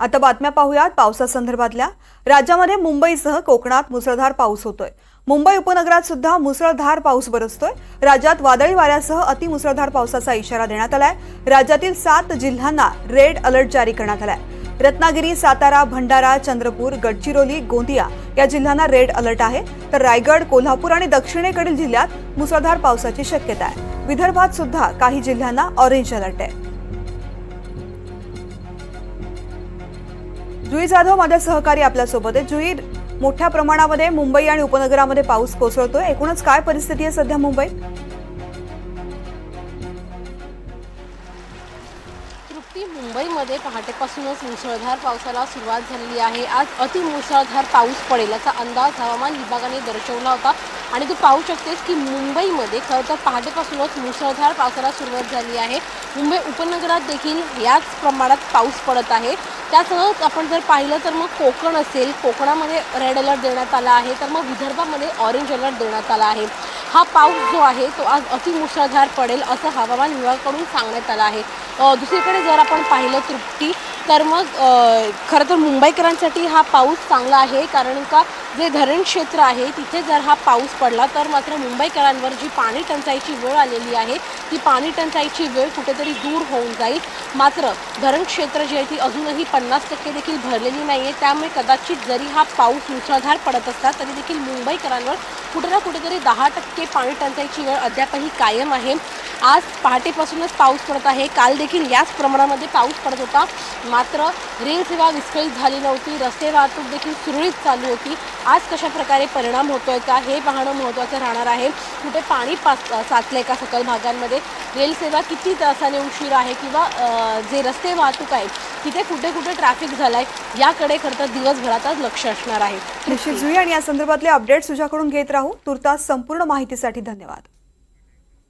आता बातम्या पाहूयात पावसासंदर्भातल्या. राज्यामध्ये मुंबईसह कोकणात मुसळधार पाऊस होतोय. मुंबई उपनगरात सुद्धा मुसळधार पाऊस बरसतोय. राज्यात वादळी वाऱ्यासह अतिमुसळधार पावसाचा इशारा देण्यात आलाय. राज्यातील सात जिल्ह्यांना रेड अलर्ट जारी करण्यात आलाय. रत्नागिरी सातारा भंडारा चंद्रपूर गडचिरोली गोंदिया या जिल्ह्यांना रेड अलर्ट आहे. तर रायगड कोल्हापूर आणि दक्षिणेकडील जिल्ह्यात मुसळधार पावसाची शक्यता आहे. विदर्भात सुद्धा काही जिल्ह्यांना ऑरेंज अलर्ट आहे. जुई जाधव माझ्या सहकारी आपल्यासोबत आहे जुई मोठ्या प्रमाणामध्ये मुंबई आणि उपनगरामध्ये पाऊस कोसळतोय. एकूणच काय परिस्थिती आहे सध्या मुंबईत? तृप्ती मुंबईमध्ये पहाटेपासूनच मुसळधार पावसाला सुरुवात झालेली आहे. आज अतिमुसळधार पाऊस पडेल याचा अंदाज हवामान विभागाने दर्शवला होता. आणि तू पाहू शकतेस की मुंबईमध्ये खरं तर पहाटेपासूनच मुसळधार पावसाला सुरुवात झाली आहे. मुंबई उपनगरात देखील याच प्रमाणात पाऊस पडत आहे. त्यासह आपण जर पाहिलं तर मग कोकण असेल. कोकणामध्ये रेड अलर्ट देण्यात आला आहे. तर मग विदर्भामध्ये ऑरेंज अलर्ट देण्यात आला आहे. हा पाऊस जो आहे तो आज अतिमुसळधार पडेल असं हवामान विभागाकडून सांगण्यात आलं आहे. दुसरीकडे जर आपण पाहिलं तृप्ती तर मग खरं तर मुंबईकरांसाठी हा पाऊस चांगला आहे कारण का जे धरण क्षेत्र आहे तिथे जर हा पाऊस पडला तर मात्र मुंबईकरांवर जी पाणी टंचाईची वेळ आलेली आहे ती पाणी टंचाईची वेळ कुठेतरी दूर होऊन जाईल. मात्र धरण क्षेत्र जे आहे ती अजूनही पन्नास टक्के देखील भरलेली नाही आहे. त्यामुळे कदाचित जरी हा पाऊस मुसळधार पडत असला तरी देखील मुंबईकरांवर कुठे ना कुठेतरी दहा टक्के पाणी टंचाईची वेळ अद्यापही कायम आहे. आज पहाटेपासूनच पाऊस पडत आहे. काल देखील याच प्रमाणामध्ये पाऊस पडत होता. मात्र रेल सेवा विस्कळीत झाली नव्हती. रस्ते वाहतूक देखील सुरळीत चालू होती. आज कशा प्रकारे परिणाम होतोय का? हे पाहणं महत्त्वाचं राहणार आहे. कुठे पाणी पास साचलंय का सकल भागांमध्ये? रेलसेवा किती तासाने उशीर आहे किंवा जे रस्ते वाहतूक आहे तिथे कुठे कुठे ट्रॅफिक झालाय याकडे खरं तर दिवसभरातच लक्ष असणार आहे. निश्चित जुई आणि या संदर्भातले अपडेट्स तुझ्याकडून घेत राहू. तुर्तास संपूर्ण माहितीसाठी धन्यवाद.